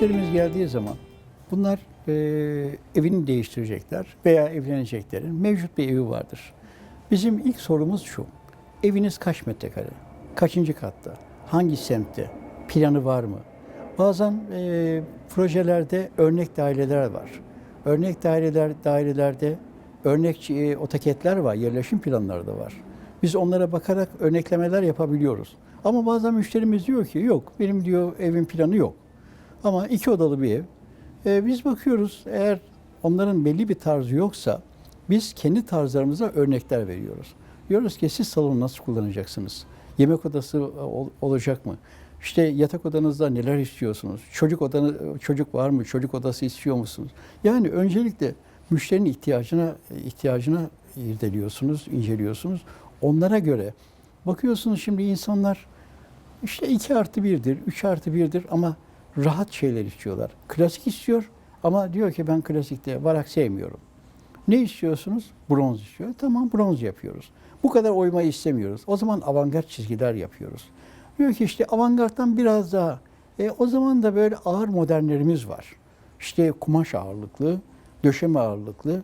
Müşterimiz geldiği zaman bunlar e, evini değiştirecekler veya evleneceklerin mevcut bir evi vardır. Bizim ilk sorumuz şu. Eviniz kaç metrekare? Kaçıncı katta? Hangi semtte? Planı var mı? Bazen e, projelerde örnek daireler var. Örnek daireler dairelerde örnek e, otaketler var, yerleşim planları da var. Biz onlara bakarak örneklemeler yapabiliyoruz. Ama bazen müşterimiz diyor ki yok benim diyor evin planı yok. Ama iki odalı bir ev. E, biz bakıyoruz eğer onların belli bir tarzı yoksa biz kendi tarzlarımıza örnekler veriyoruz. Diyoruz ki siz salonu nasıl kullanacaksınız? Yemek odası e, ol- olacak mı? İşte yatak odanızda neler istiyorsunuz? Çocuk odanı çocuk var mı? Çocuk odası istiyor musunuz? Yani öncelikle müşterinin ihtiyacına ihtiyacına irdeliyorsunuz, inceliyorsunuz. Onlara göre bakıyorsunuz şimdi insanlar işte 2 artı 1'dir, 3 artı 1'dir ama rahat şeyler istiyorlar. Klasik istiyor ama diyor ki ben klasikte varak sevmiyorum. Ne istiyorsunuz? Bronz istiyor. Tamam bronz yapıyoruz. Bu kadar oymayı istemiyoruz. O zaman avantgard çizgiler yapıyoruz. Diyor ki işte avantgardtan biraz daha. E, o zaman da böyle ağır modernlerimiz var. İşte kumaş ağırlıklı, döşeme ağırlıklı,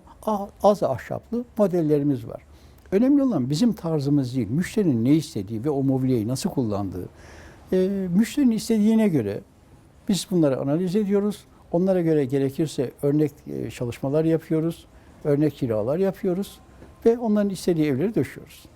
az ahşaplı modellerimiz var. Önemli olan bizim tarzımız değil, müşterinin ne istediği ve o mobilyayı nasıl kullandığı. E, müşterinin istediğine göre biz bunları analiz ediyoruz. Onlara göre gerekirse örnek e, çalışmalar yapıyoruz, örnek kiralar yapıyoruz ve onların istediği evleri döşüyoruz.